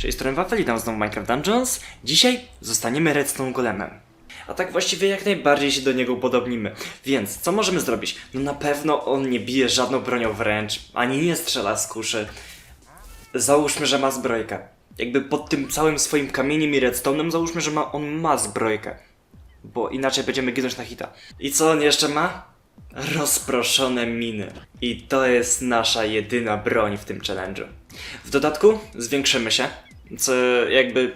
Cześć, strony Wafel, witam znowu w Minecraft Dungeons. Dzisiaj zostaniemy Redstone Golemem. A tak właściwie jak najbardziej się do niego upodobnimy. Więc, co możemy zrobić? No na pewno on nie bije żadną bronią wręcz, ani nie strzela z kuszy. Załóżmy, że ma zbrojkę. Jakby pod tym całym swoim kamieniem i redstone'em załóżmy, że ma, on ma zbrojkę. Bo inaczej będziemy ginąć na hita. I co on jeszcze ma? Rozproszone miny. I to jest nasza jedyna broń w tym challenge'u. W dodatku zwiększymy się, co jakby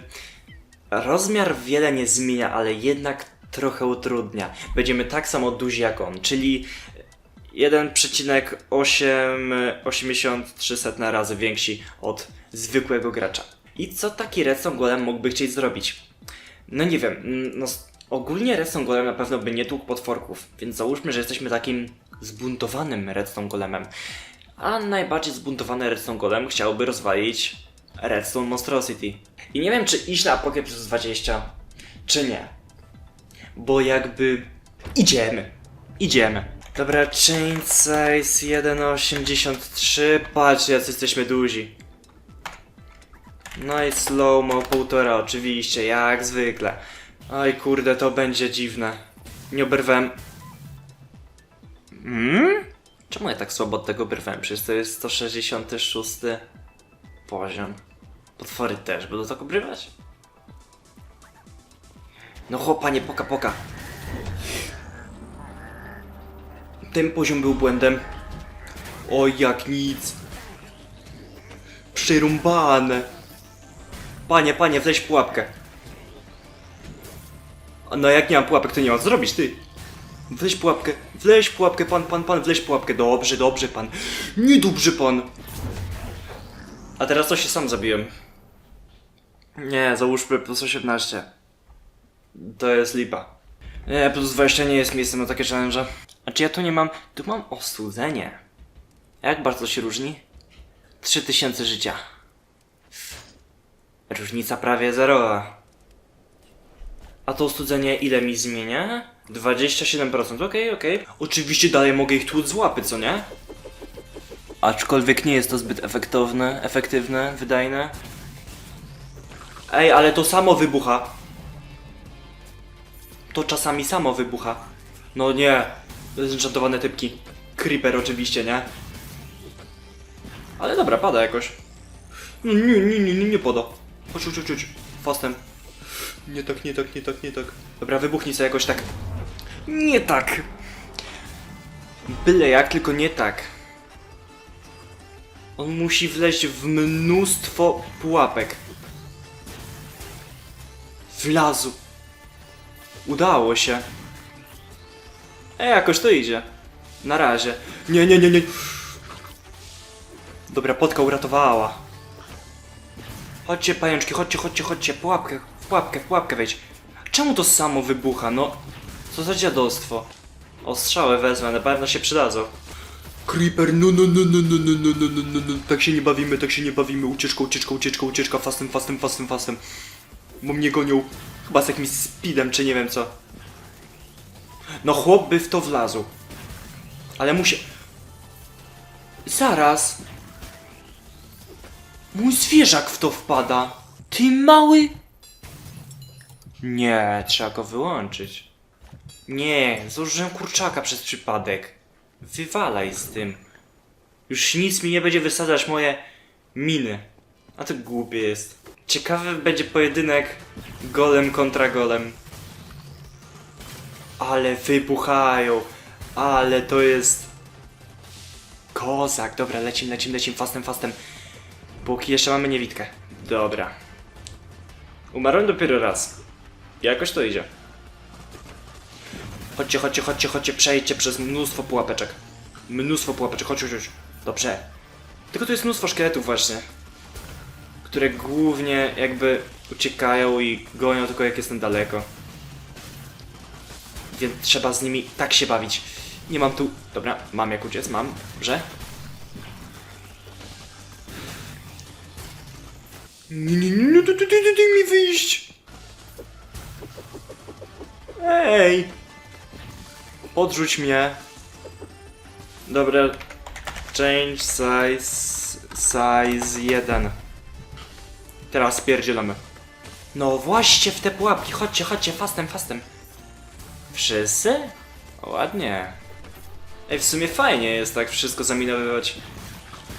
rozmiar wiele nie zmienia, ale jednak trochę utrudnia. Będziemy tak samo duzi jak on, czyli 1,883 razy więksi od zwykłego gracza. I co taki Redstone Golem mógłby chcieć zrobić? No nie wiem, mm, no ogólnie Redstone Golem na pewno by nie tłukł potworków, więc załóżmy, że jesteśmy takim zbuntowanym Redstone Golemem. A najbardziej zbuntowany Redstone Golem chciałby rozwalić Redstone Monstrosity. I nie wiem, czy iść na Apocalypse 20, czy nie. Bo jakby... Idziemy. Idziemy. Dobra, chain size 1,83. Patrz, jacy jesteśmy duzi. No i slow-mo półtora, oczywiście, jak zwykle. Oj kurde, to będzie dziwne. Nie oberwałem... Hmm? Czemu ja tak słabo od tego oberwałem? Przecież to jest 166 poziom. Potwory też będą tak obrywać? No chłopa, nie poka poka. Ten poziom był błędem. Oj, jak nic. Przyrąbane. Panie, panie, wleź pułapkę. No jak nie mam pułapek, to nie mam zrobić, ty. Wleź pułapkę, wleź pułapkę, pan, pan, pan, wleź pułapkę. Dobrze, dobrze, pan. Niedobrze, pan. A teraz to się sam zabiłem. Nie, załóżmy plus 18. To jest lipa. Nie, plus 20 nie jest miejscem na takie challenge. A czy ja tu nie mam... Tu mam ostudzenie. Jak bardzo się różni? 3000 życia. Różnica prawie zerowa. A to ostudzenie ile mi zmienia? 27%, okej, okej. Oczywiście dalej mogę ich tłuc z co nie? Aczkolwiek nie jest to zbyt efektowne, efektywne, wydajne. Ej, ale to samo wybucha. To czasami samo wybucha. No nie. Zenchantowane typki. Creeper oczywiście, nie? Ale dobra, pada jakoś. Nie, nie, nie, nie, nie pada. Chodź, chodź, chodź. Fastem. Nie tak, nie tak, nie tak, nie tak. Dobra, wybuchnij sobie jakoś tak. Nie tak. Byle jak, tylko nie tak. On musi wleźć w mnóstwo pułapek. Wlazł. Udało się. E, jakoś to idzie. Na razie. Nie, nie, nie, nie. Dobra, potka uratowała. Chodźcie, pajączki, chodźcie, chodźcie, chodźcie. Pułapkę, w pułapkę, w pułapkę wejdź. Czemu to samo wybucha, no? Co za dziadostwo. O, strzały wezmę, na pewno się przydadzą. Creeper, no, no, no, no, no, no, no, no, no, no, no. Tak się nie bawimy, tak się nie bawimy. Ucieczka, ucieczka, ucieczka, ucieczka, fastem, fastem, fastem, fastem. Bo mnie gonią chyba z jakimś speedem, czy nie wiem co. No chłop by w to wlazł. Ale musi... Zaraz. Mój zwierzak w to wpada. Ty mały... Nie, trzeba go wyłączyć. Nie, zużyłem kurczaka przez przypadek. Wywalaj z tym. Już nic mi nie będzie wysadzać moje miny. A to głupie jest. Ciekawy będzie pojedynek golem kontra golem. Ale wybuchają. Ale to jest... Kozak. Dobra, lecim, lecim, lecim, fastem, fastem. Póki jeszcze mamy niewidkę. Dobra. Umarłem dopiero raz. Jakoś to idzie. Chodźcie, chodźcie, chodźcie, chodźcie, przejdźcie przez mnóstwo pułapeczek. Mnóstwo pułapeczek, chodź, chodź, chodź. Dobrze. Tylko tu jest mnóstwo szkieletów właśnie. Które głównie jakby uciekają i gonią tylko jak jestem daleko. Więc trzeba z nimi tak się bawić. Nie mam tu... Dobra, mam jak uciec, mam. Dobrze. Nie, nie, nie, daj mi wyjść. Ej! Odrzuć mnie. Dobra. Change size. Size 1. Teraz spierdzielamy. No właśnie w te pułapki, chodźcie, chodźcie, fastem, fastem. Wszyscy? Ładnie. Ej, w sumie fajnie jest tak wszystko zaminowywać.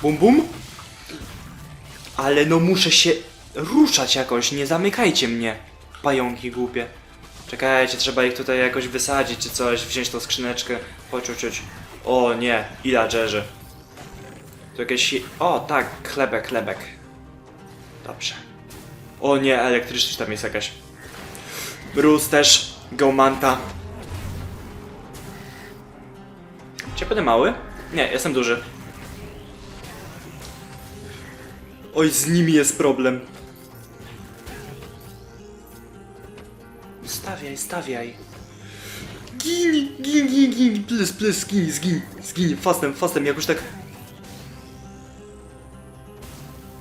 Bum bum. Ale no muszę się ruszać jakoś, nie zamykajcie mnie. Pająki głupie. Czekajcie, trzeba ich tutaj jakoś wysadzić czy coś, wziąć tą skrzyneczkę. Chodź. O nie, villagerzy. Tu jakieś... O, tak, chlebek, chlebek. Dobrze. O nie, elektryczność tam jest jakaś. Mróz też, Gaumanta. Czy będę mały? Nie, jestem duży. Oj, z nimi jest problem. Stawiaj, stawiaj. Gin, gin, gin, gin, please, please, zgin, zgin, zgin, fastem, fastem, jakoś tak...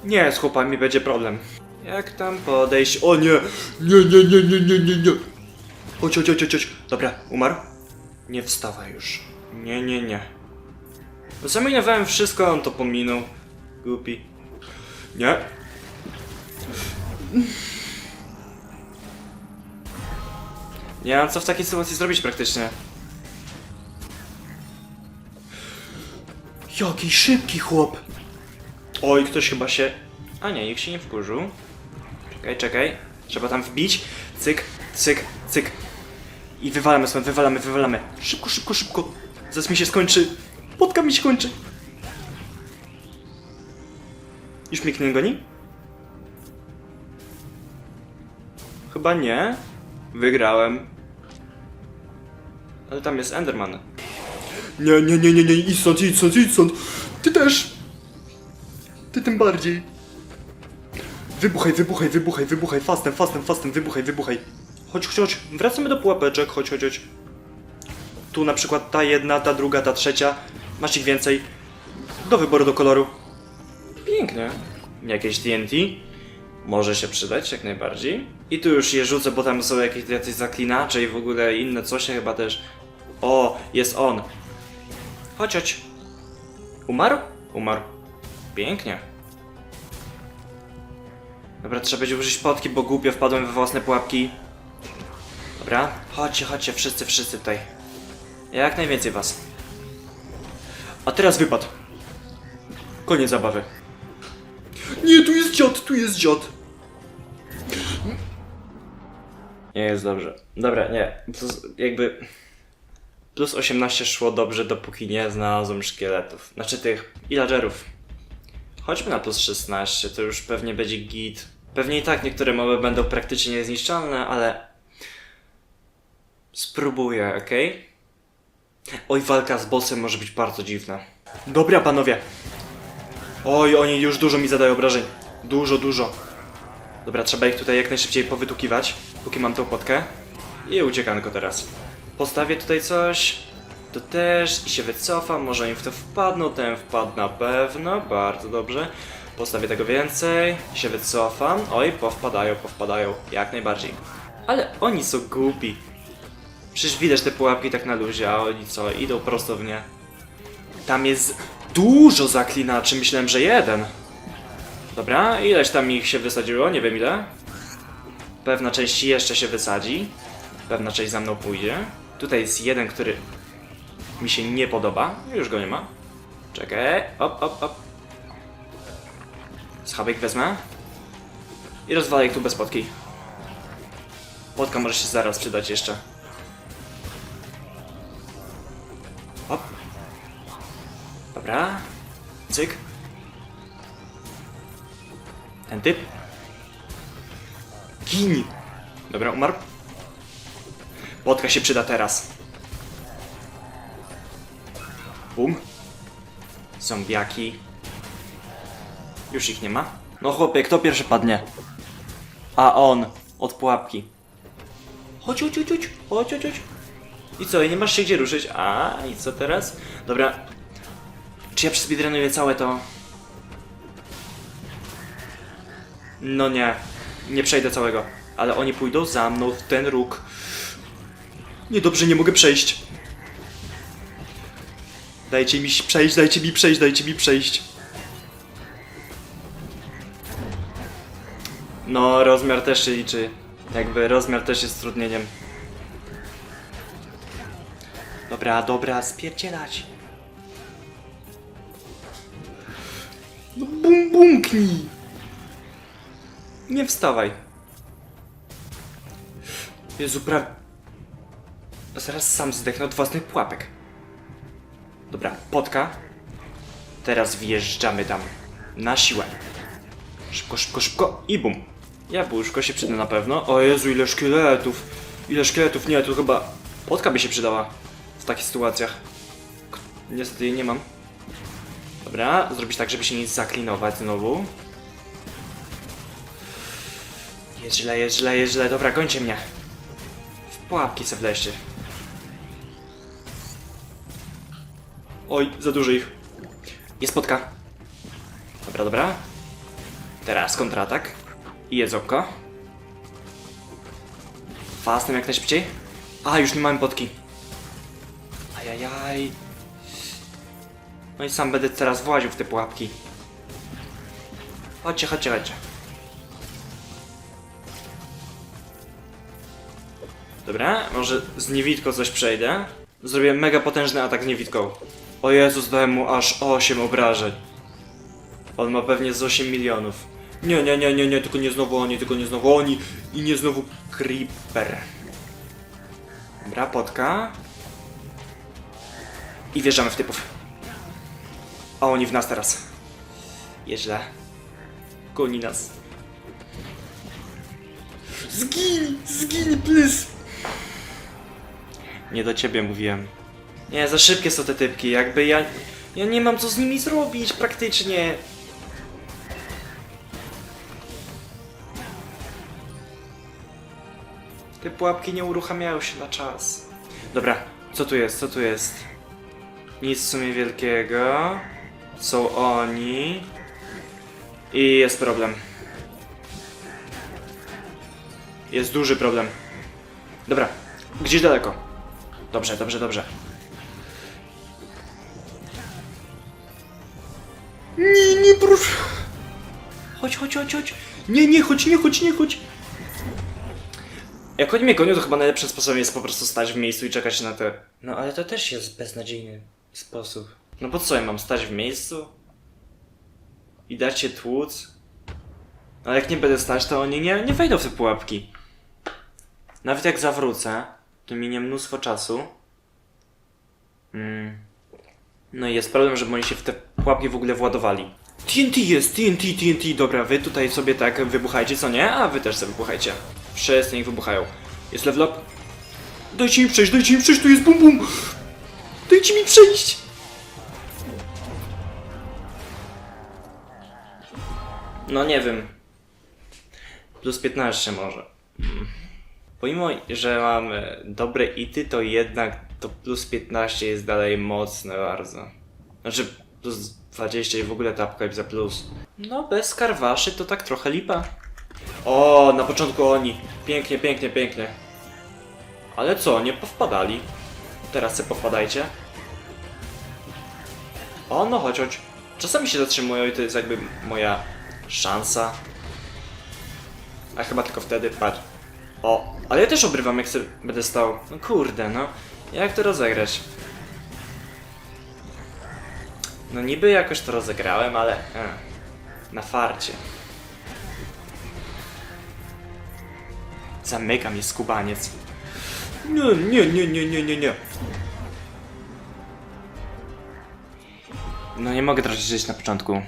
Nie, z chłopami będzie problem. Jak tam podejść? O nie! Nie, nie, nie, nie, nie, nie, nie! Chodź, chodź, chodź, chodź. Dobra, umarł? Nie wstawaj już. Nie, nie, nie. No Zaminowałem wszystko, on to pominął. Głupi. Nie. Nie mam co w takiej sytuacji zrobić praktycznie. Jaki szybki chłop! Oj, ktoś chyba się... A nie, nikt się nie wkurzył. Czekaj, czekaj. Trzeba tam wbić. Cyk, cyk, cyk. I wywalamy stąd, wywalamy, wywalamy. Szybko, szybko, szybko. Zaraz mi się skończy. Podka mi się kończy. Już mnie nie goni? Chyba nie. Wygrałem. Ale tam jest Enderman. Nie, nie, nie, nie, nie, idź stąd, idź stąd, idź stąd. Ty też. Ty tym bardziej. Wybuchaj, wybuchaj, wybuchaj, wybuchaj, fastem, fastem, fastem, wybuchaj, wybuchaj. Chodź, chodź, wracamy do pułapeczek, chodź, chodź, chodź. Tu na przykład ta jedna, ta druga, ta trzecia. Masz ich więcej. Do wyboru, do koloru. Pięknie. Jakieś TNT? Może się przydać, jak najbardziej. I tu już je rzucę, bo tam są jakieś jacyś zaklinacze i w ogóle inne coś chyba też. O, jest on. Chodź, chodź. Umarł? Umarł. Pięknie. Dobra, trzeba będzie użyć potki, bo głupio wpadłem we własne pułapki. Dobra, chodźcie, chodźcie, wszyscy, wszyscy tutaj. Jak najwięcej was. A teraz wypad. Koniec zabawy. Nie, tu jest dziad, tu jest dziad. Nie jest dobrze. Dobra, nie. Plus, jakby... Plus 18 szło dobrze, dopóki nie znalazłem szkieletów. Znaczy tych villagerów. Chodźmy na plus 16, to już pewnie będzie git. Pewnie i tak niektóre moby będą praktycznie niezniszczalne, ale... Spróbuję, okej? Oj, walka z bossem może być bardzo dziwna. Dobra, panowie. Oj, oni już dużo mi zadają obrażeń. Dużo, dużo. Dobra, trzeba ich tutaj jak najszybciej powytukiwać, póki mam tą potkę. I uciekanko teraz. Postawię tutaj coś. To też i się wycofam, może im w to wpadną, ten wpadł na pewno, bardzo dobrze. Postawię tego więcej, się wycofam. Oj, powpadają, powpadają, jak najbardziej. Ale oni są głupi. Przecież widać te pułapki tak na luzie, a oni co, idą prosto w nie. Tam jest dużo zaklinaczy, myślałem, że jeden. Dobra, ileś tam ich się wysadziło, nie wiem ile. Pewna część jeszcze się wysadzi. Pewna część za mną pójdzie. Tutaj jest jeden, który mi się nie podoba. Już go nie ma. Czekaj. Op, op, op. Schabek wezmę. I rozwalę ich tu bez potki. Potka może się zaraz przydać jeszcze. Op. Dobra. Cyk. Ten typ. Gin. Dobra, umarł. Potka się przyda teraz. Bum. Zombiaki. Już ich nie ma. No chłopie, kto pierwszy padnie? A on. Od pułapki. Chodź, chodź, chodź, chodź, chodź, chodź. I co, i nie masz się gdzie ruszyć? A, i co teraz? Dobra. Czy ja przespeedrunuję całe to? No nie. Nie przejdę całego. Ale oni pójdą za mną w ten róg. Niedobrze, nie mogę przejść. Dajcie mi przejść, dajcie mi przejść, dajcie mi przejść. No, rozmiar też się liczy. Jakby rozmiar też jest trudnieniem. Dobra, dobra, spierdzielać. No bum bumknij! Nie wstawaj. Jezu, pra... Zaraz sam zdechnę od własnych pułapek. Dobra, potka. Teraz wjeżdżamy tam. Na siłę. Szybko, szybko, szybko i bum. Jabłuszko się przyda na pewno. O Jezu, ile szkieletów. Ile szkieletów. Nie, tu chyba potka by się przydała w takich sytuacjach. Niestety jej nie mam. Dobra, zrobić tak, żeby się nie zaklinować znowu. Jest źle, jest źle, jest źle. Dobra, gońcie mnie. W pułapki se wleźcie. Oj, za dużo ich. Jest spotka. Dobra, dobra. Teraz kontratak. I jedzonko. Fastem jak najszybciej. A, już nie mamy potki. Ajajaj. No i sam będę teraz właził w te pułapki. Chodźcie, chodźcie, chodźcie. Dobra, może z niewidką coś przejdę. Zrobię mega potężny atak z niewidką. O Jezus, dałem mu aż 8 obrażeń. On ma pewnie z 8 milionów. Nie, nie, nie, nie, nie, tylko nie znowu oni, tylko nie znowu oni i nie znowu Creeper. Dobra, potka. I wjeżdżamy w typów. A oni w nas teraz. Jest źle. Goni nas. Zgin! Zgin, please! Nie do ciebie mówiłem. Nie, za szybkie są te typki, jakby ja... Ja nie mam co z nimi zrobić praktycznie. Te pułapki nie uruchamiają się na czas. Dobra, co tu jest, co tu jest? Nic w sumie wielkiego. Są oni. I jest problem. Jest duży problem. Dobra, gdzieś daleko. Dobrze, dobrze, dobrze. Nie, nie, proszę. Chodź, chodź, chodź, chodź. Nie, nie, chodź, nie, chodź, nie, chodź. Jak oni mnie gonią, to chyba najlepszym sposobem jest po prostu stać w miejscu i czekać na te... No, ale to też jest beznadziejny sposób. No po co ja mam stać w miejscu? I dać się tłuc? Ale jak nie będę stać, to oni nie, nie wejdą w te pułapki. Nawet jak zawrócę, to minie mnóstwo czasu. Mm. No i jest problem, żeby oni się w te pułapki w ogóle władowali. TNT jest, TNT, TNT, dobra, wy tutaj sobie tak wybuchajcie, co nie? A wy też sobie wybuchajcie. Wszyscy niech wybuchają. Jest level up. Dajcie mi przejść, dajcie mi przejść, tu jest bum bum! Dajcie mi przejść! No nie wiem. Plus 15 może. Pomimo, że mamy dobre ity, to jednak to plus 15 jest dalej mocne bardzo. Znaczy plus 20 i w ogóle tapka za plus. No bez karwaszy to tak trochę lipa. O, na początku oni. Pięknie, pięknie, pięknie. Ale co, nie powpadali? Teraz se powpadajcie. O, no chodź, chodź. Czasami się zatrzymują i to jest jakby moja szansa. A chyba tylko wtedy, patrz. O, ale ja też obrywam jak sobie będę stał. No kurde, no. Jak to rozegrać? No niby jakoś to rozegrałem, ale... E, na farcie. Zamyka mnie skubaniec. Nie, nie, nie, nie, nie, nie, nie. No nie mogę tracić żyć na początku.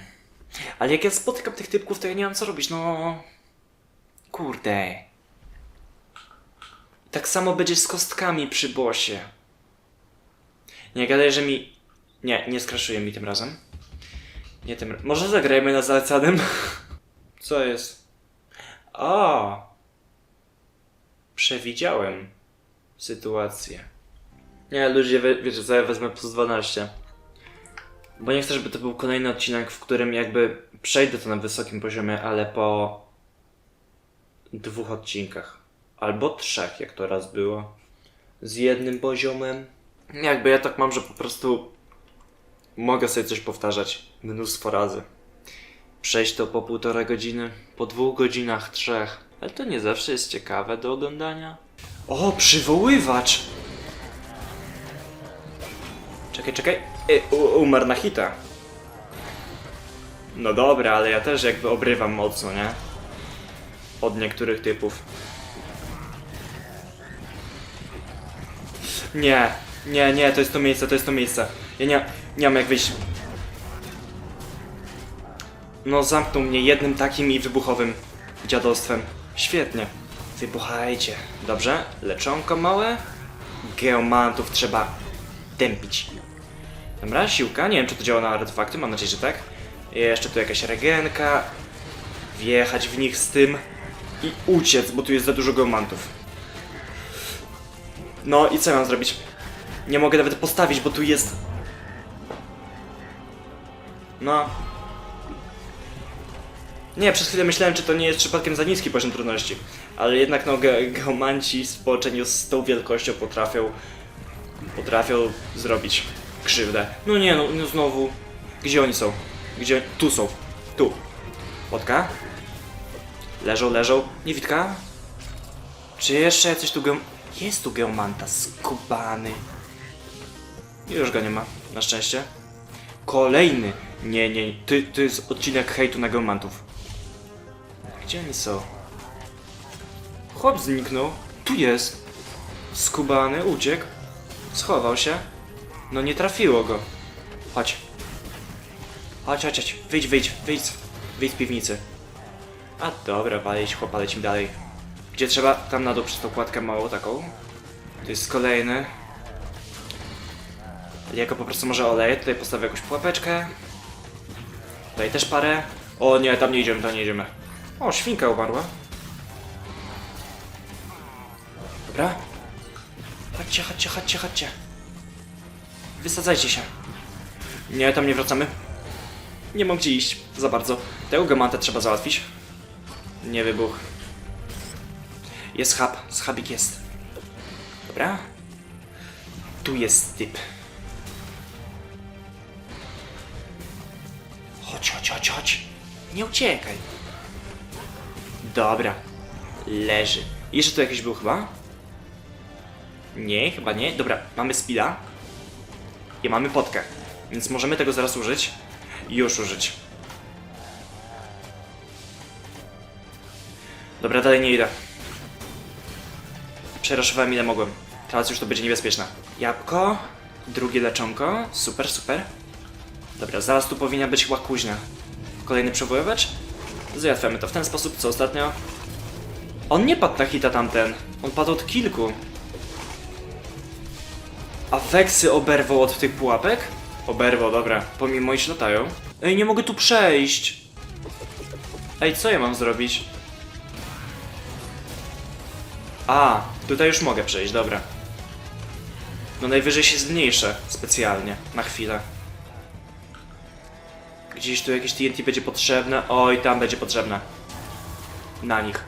Ale jak ja spotykam tych typków, to ja nie mam co robić, no... Kurde. Tak samo będzie z kostkami przy bosie. Nie gadaj, że mi... Nie, nie skraszuje mi tym razem. Nie tym... Może zagrajmy na zalecanym? Co jest? A. Przewidziałem sytuację. Nie, ludzie, wie- wiecie co, ja wezmę plus 12. Bo nie chcę, żeby to był kolejny odcinek, w którym jakby przejdę to na wysokim poziomie, ale po dwóch odcinkach. Albo trzech, jak to raz było. Z jednym poziomem. Jakby ja tak mam, że po prostu mogę sobie coś powtarzać mnóstwo razy. Przejść to po półtorej godziny, po dwóch godzinach, trzech. Ale to nie zawsze jest ciekawe do oglądania. O, przywoływacz! Czekaj, czekaj. Y, u, umarł na hita. No dobra, ale ja też jakby obrywam mocno, nie? Od niektórych typów. Nie, nie, nie, to jest to miejsce, to jest to miejsce. Ja nie, nie mam jak wyjść. No zamknął mnie jednym takim i wybuchowym dziadostwem. Świetnie. Wybuchajcie. Dobrze, leczonko małe. Geomantów trzeba tępić. Dobra, siłka. Nie wiem, czy to działa na artefakty, mam nadzieję, że tak. Jeszcze tu jakaś regenka. Wjechać w nich z tym i uciec, bo tu jest za dużo geomantów. No i co mam zrobić? Nie mogę nawet postawić, bo tu jest... No. Nie, przez chwilę myślałem, czy to nie jest przypadkiem za niski poziom trudności. Ale jednak no, ge geomanci w połączeniu z tą wielkością potrafią... Potrafią zrobić krzywdę. No nie, no, no znowu... Gdzie oni są? Gdzie? Tu są. Tu. Łotka. Leżą, leżą. Niewidka. Czy jeszcze coś tu geom... Jest tu geomanta, skubany. Już go nie ma, na szczęście. Kolejny. Nie, nie, ty, to jest odcinek hejtu na geomantów. Gdzie oni są? Chłop zniknął. Tu jest. Skubany, uciekł. Schował się. No nie trafiło go. Chodź. Chodź, chodź, chodź. Wyjdź, wyjdź, wyjdź. Wyjdź z piwnicy. A dobra, walić chłopa, lecimy dalej. Gdzie trzeba? Tam na dół przez tą kładkę małą taką. Tu jest kolejny. Jako po prostu może oleję. Tutaj postawię jakąś pułapeczkę. Tutaj też parę. O nie, tam nie idziemy, tam nie idziemy. O, świnka umarła. Dobra. Chodźcie, chodźcie, chodźcie, chodźcie. Wysadzajcie się. Nie, tam nie wracamy. Nie mam gdzie iść za bardzo. Tego gamantę trzeba załatwić. Nie wybuch. Jest hub, schabik jest. Dobra. Tu jest typ. Chodź, chodź, chodź, chodź. Nie uciekaj. Dobra. Leży. Jeszcze tu jakiś był chyba? Nie, chyba nie. Dobra, mamy speeda. I mamy potkę. Więc możemy tego zaraz użyć. Już użyć. Dobra, dalej nie idę. Przeraszowałem ile mogłem. Teraz już to będzie niebezpieczne. Jabłko. Drugie leczonko. Super, super. Dobra, zaraz tu powinna być chyba kuźnia. Kolejny przywoływacz. Załatwiamy to w ten sposób, co ostatnio. On nie padł na hita tamten. On padł od kilku. A weksy oberwał od tych pułapek? Oberwał, dobra. Pomimo iż latają. Ej, nie mogę tu przejść. Ej, co ja mam zrobić? A, tutaj już mogę przejść, dobra. No najwyżej się zmniejszę specjalnie, na chwilę. Gdzieś tu jakieś TNT będzie potrzebne. Oj, tam będzie potrzebne. Na nich.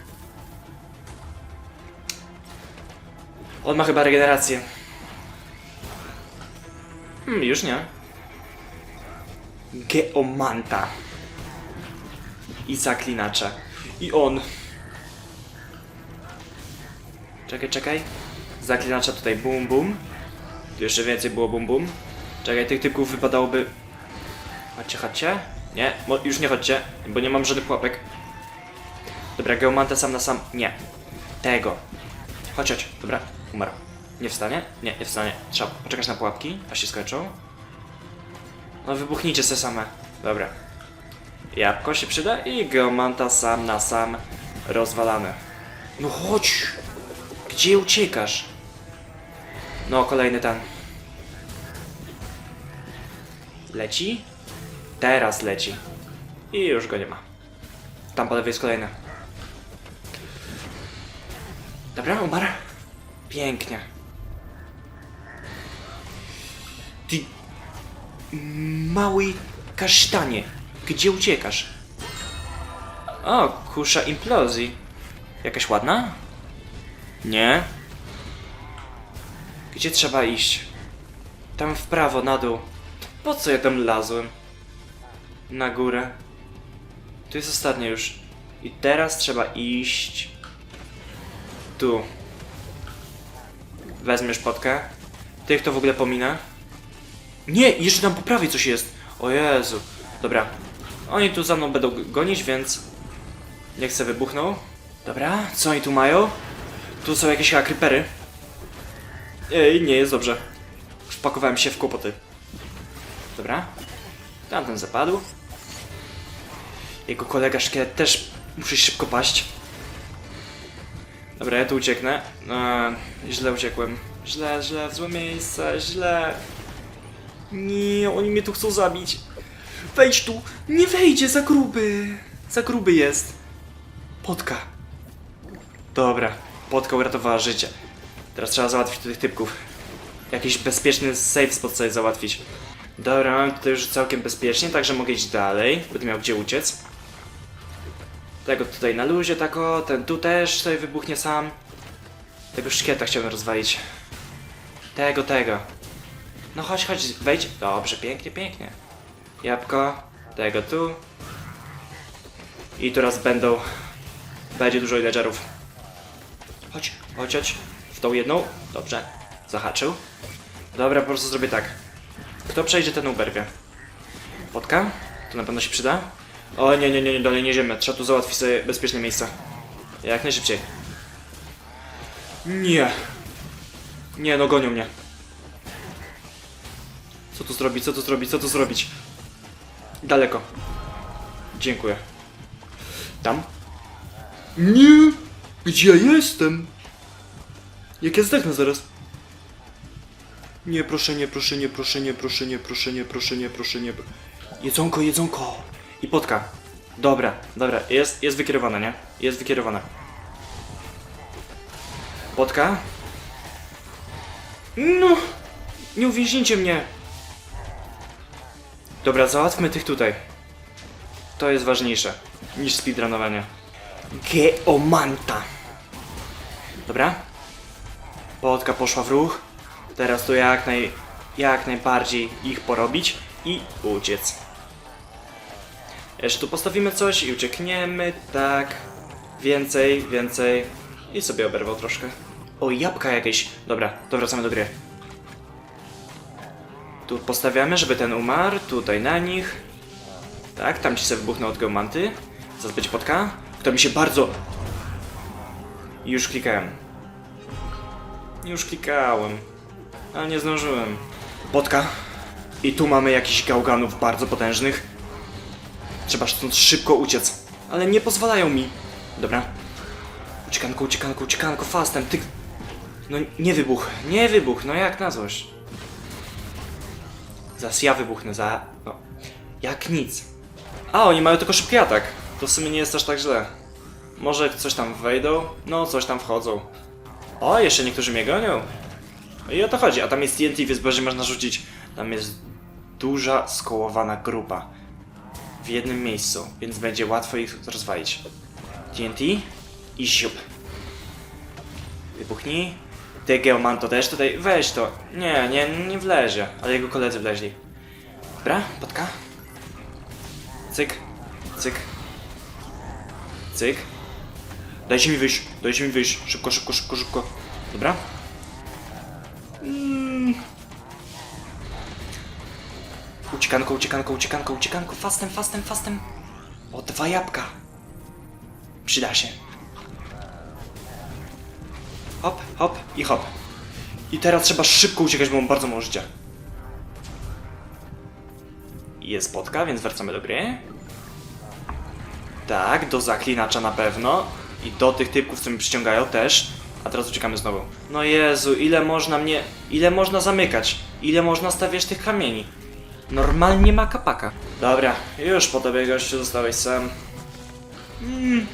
On ma chyba regenerację. Hmm, już nie. Geomanta. I zaklinacze. I on. Czekaj, czekaj. Zaklinacza tutaj bum bum. Tu jeszcze więcej było bum bum. Czekaj, tych typków wypadałoby... Chodźcie, chodźcie. Nie, już nie chodźcie, bo nie mam żadnych pułapek. Dobra, Geomanta sam na sam... Nie. Tego. Chodź, chodź. Dobra, umarł. Nie wstanie? Nie, nie wstanie. Trzeba poczekać na pułapki, aż się skończą. No wybuchnijcie se same. Dobra. Jabłko się przyda i Geomanta sam na sam rozwalamy. No chodź! Gdzie uciekasz? No, kolejny ten. Leci? Teraz leci. I już go nie ma. Tam po lewej jest kolejny. Dobra, umarł. Pięknie. Ty... Mały kasztanie. Gdzie uciekasz? O, kusza implozji. Jakaś ładna? Nie. Gdzie trzeba iść? Tam w prawo, na dół. Po co ja tam lazłem? Na górę. Tu jest ostatnie już. I teraz trzeba iść... Tu. Weźmiesz potkę. Tych to w ogóle pomina. Nie, jeszcze tam po prawej coś jest. O Jezu. Dobra. Oni tu za mną będą gonić, więc... Niech se wybuchną. Dobra, co oni tu mają? Tu są jakieś creepery. Ej, nie jest dobrze. Wpakowałem się w kłopoty. Dobra. Tamten zapadł. Jego kolega szkielet też musi szybko paść. Dobra, ja tu ucieknę. Eee, źle uciekłem. Źle, źle, w złe miejsce, źle. Nie, oni mnie tu chcą zabić. Wejdź tu! Nie wejdzie, za gruby! Za gruby jest. Potka. Dobra, Potka uratowała życie. Teraz trzeba załatwić tych typków. Jakiś bezpieczny safe spot sobie załatwić. Dobra, mam tutaj już całkiem bezpiecznie, także mogę iść dalej. Będę miał gdzie uciec. Tego tutaj na luzie, tak o, ten tu też tutaj wybuchnie sam. Tego szkieta chciałem rozwalić. Tego, tego. No chodź, chodź, wejdź. Dobrze, pięknie, pięknie. Jabłko, tego tu. I teraz będą... Będzie dużo villagerów. Chodź, chodź, chodź. W tą jedną. Dobrze. Zahaczył. Dobra, po prostu zrobię tak. Kto przejdzie, ten uberwie. Potka? To na pewno się przyda. O nie, nie, nie, nie, dalej nie idziemy. Trzeba tu załatwić sobie bezpieczne miejsca. Jak najszybciej. Nie. Nie, no gonią mnie. Co tu zrobić, co tu zrobić, co tu zrobić? Daleko. Dziękuję. Tam? Nie! Gdzie ja jestem? Jak ja zdechnę zaraz? Nie, proszę, nie, proszę, nie, proszę, nie, proszę, nie, proszę, nie, proszę, nie, proszę, nie. Jedzonko, jedzonko! I potka. Dobra, dobra, jest, jest wykierowana, nie? Jest wykierowana. Potka? No! Nie uwięźnijcie mnie! Dobra, załatwmy tych tutaj. To jest ważniejsze niż speedrunowanie. Geomanta. Dobra. Potka poszła w ruch. Teraz to jak, naj, jak najbardziej ich porobić i uciec. Jeszcze tu postawimy coś i uciekniemy, tak. Więcej, więcej. I sobie oberwał troszkę. O, jabłka jakieś. Dobra, to wracamy do gry. Tu postawiamy, żeby ten umarł. Tutaj na nich. Tak, tam ci sobie wybuchnął od geomanty. Zaraz potka. Kto mi się bardzo... Już klikałem. Już klikałem. Ale nie zdążyłem. Potka. I tu mamy jakichś gałganów bardzo potężnych. Trzeba stąd szybko uciec. Ale nie pozwalają mi. Dobra. Uciekanko, uciekanko, uciekanko, fastem, ty... No nie wybuch, nie wybuch, no jak na złość. Zaraz ja wybuchnę, za... No. Jak nic. A, oni mają tylko szybki atak. To w sumie nie jest aż tak źle. Może coś tam wejdą? No, coś tam wchodzą. O, jeszcze niektórzy mnie gonią. I o to chodzi, a tam jest TNT, więc bardziej można rzucić. Tam jest duża, skołowana grupa. W jednym miejscu, więc będzie łatwo ich rozwalić. TNT i ziup. Wybuchnij. Ty Geomanto też tutaj, weź to. Nie, nie, nie wlezie, ale jego koledzy wleźli. Dobra, potka. Cyk, cyk. Cyk. Dajcie mi wyjść, dajcie mi wyjść. Szybko, szybko, szybko, szybko. Dobra. Uciekanko, uciekanko, uciekanko, uciekanko. Fastem, fastem, fastem. O, dwa jabłka. Przyda się. Hop, hop i hop. I teraz trzeba szybko uciekać, bo mam bardzo mało życia. Jest spotka, więc wracamy do gry. Tak, do zaklinacza na pewno. I do tych typków, co mi przyciągają też. A teraz uciekamy znowu. No Jezu, ile można mnie... Ile można zamykać? Ile można stawiać tych kamieni? Normalnie ma kapaka. Dobra, już po tobie gościu zostałeś sam. Mm,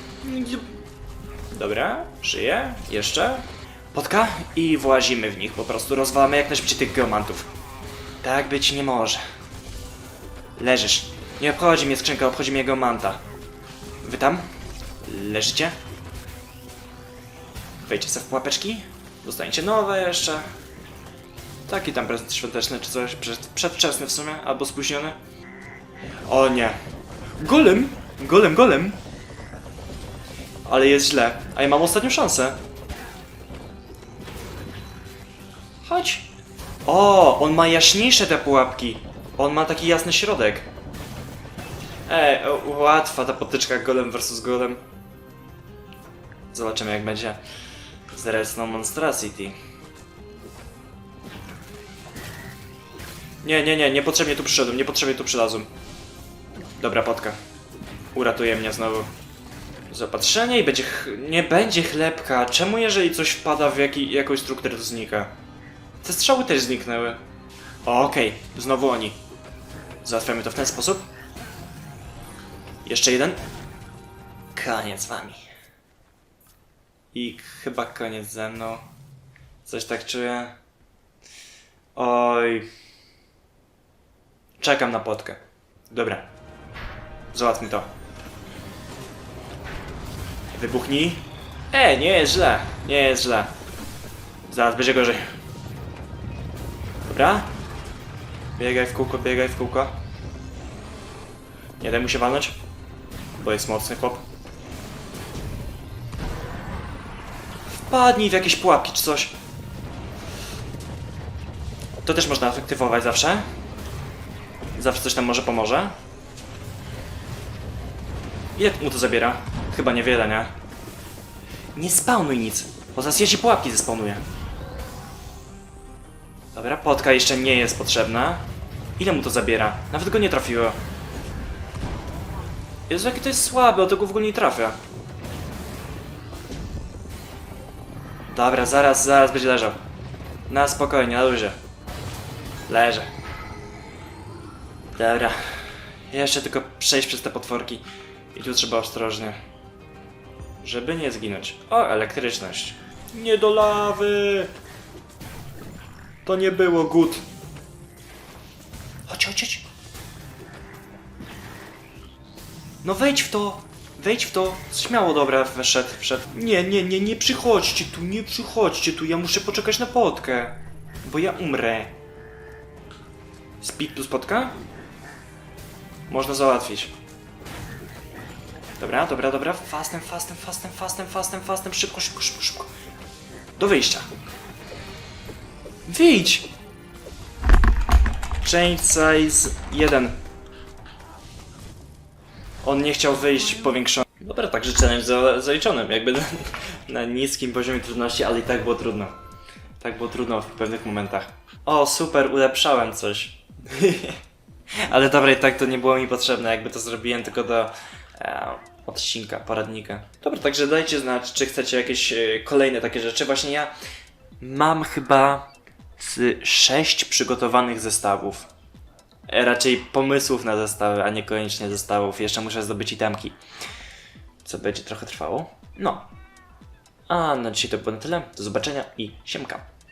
Dobra, żyję. Jeszcze. Potka i włazimy w nich. Po prostu rozwalamy jak najszybciej tych geomantów. Tak być nie może. Leżysz. Nie obchodzi mnie skrzynka, obchodzi mnie geomanta. Wy tam? Leżycie? Wejdźcie sobie w pułapeczki. Dostaniecie nowe jeszcze. Taki tam prezent świąteczny czy coś. Przed, przedwczesny w sumie, albo spóźniony. O nie. Golem? Golem, golem! Ale jest źle. A ja mam ostatnią szansę. Chodź. O, on ma jaśniejsze te pułapki. On ma taki jasny środek. Ej, łatwa ta potyczka golem versus golem. Zobaczymy jak będzie z Resno Monstrosity. Nie, nie, nie, niepotrzebnie tu przyszedłem, niepotrzebnie tu przylazłem. Dobra, potka. Uratuje mnie znowu. Zaopatrzenie i będzie nie będzie chlebka. Czemu jeżeli coś wpada w jaki... jakąś strukturę to znika? Te strzały też zniknęły. Okej, znowu oni. Załatwiamy to w ten sposób. Jeszcze jeden. Koniec wami. I chyba koniec ze mną. Coś tak czuję. Oj. Czekam na potkę. Dobra. Załatwmy to. Wybuchnij. E, nie jest źle. Nie jest źle. Zaraz będzie gorzej. Dobra. Biegaj w kółko, biegaj w kółko. Nie daj mu się walnąć. Bo jest mocny chłop. Wpadnij w jakieś pułapki czy coś. To też można aktywować zawsze. Zawsze coś tam może pomoże. Ile mu to zabiera? Chyba niewiele, nie? Nie spawnuj nic, bo zaraz ja ci pułapki zespawnuje. Dobra, potka jeszcze nie jest potrzebna. Ile mu to zabiera? Nawet go nie trafiło. Jezu, jakie to jest słabe, o tego w ogóle nie trafia. Dobra, zaraz, zaraz będzie leżał. Na spokojnie, na luzie. Leżę. Dobra. Jeszcze tylko przejść przez te potworki. I tu trzeba ostrożnie. Żeby nie zginąć. O, elektryczność. Nie do lawy! To nie było good. Chodź, chodź, chodź. No wejdź w to! Wejdź w to! Śmiało, dobra, wszedł, wszedł. Nie, nie, nie, nie przychodźcie tu, nie przychodźcie tu, ja muszę poczekać na potkę. Bo ja umrę. Speed plus potka? Można załatwić. Dobra, dobra, dobra. Fastem, fastem, fastem, fastem, fastem, fastem. Szybko, szybko, szybko, szybko. Do wyjścia. Wyjdź! Change size 1. On nie chciał wyjść powiększony. Dobra, także challenge za, zaliczony. Jakby na, na niskim poziomie trudności, ale i tak było trudno. Tak było trudno w pewnych momentach. O, super, ulepszałem coś. ale dobra, i tak to nie było mi potrzebne. Jakby to zrobiłem tylko do e, odcinka, poradnika. Dobra, także dajcie znać, czy chcecie jakieś e, kolejne takie rzeczy. Właśnie ja mam chyba z sześć przygotowanych zestawów. E, Raczej pomysłów na zestawy, a niekoniecznie zestawów. Jeszcze muszę zdobyć itemki. Co będzie trochę trwało. No. A na dzisiaj to było na tyle. Do zobaczenia i siemka.